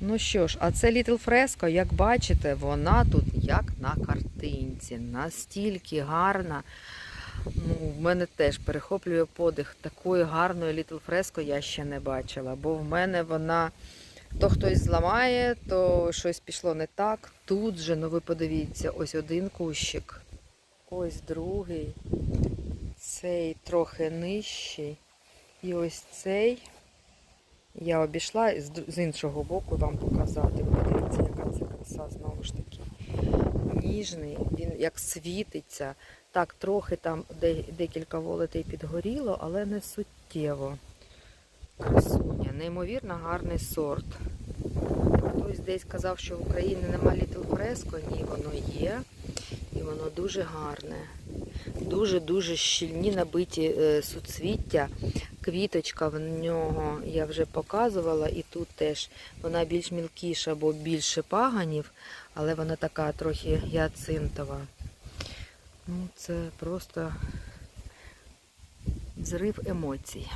Ну що ж, а це Little Fresco, як бачите, вона тут як на картинці. Настільки гарна. Ну, в мене теж перехоплює подих. Такої гарної Little Fresco я ще не бачила, бо в мене вона то хтось зламає, то щось пішло не так. Тут же, ну ви подивіться, ось один кущик, ось другий, цей трохи нижчий. І ось цей я обійшла з іншого боку вам показати. Подивіться, яка це краса знову ж таки. Ніжний, він як світиться. Так, трохи там декілька волотей підгоріло, але не суттєво. Красуня, неймовірно гарний сорт. Хтось десь казав, що в Україні нема Little Fresco. Ні, воно є. І воно дуже гарне. Дуже-дуже щільні набиті е, суцвіття. Квіточка в нього я вже показувала, і тут теж вона більш мілкіша, бо більше паганів, але вона така трохи яцинтова. Ну, це просто взрив емоцій.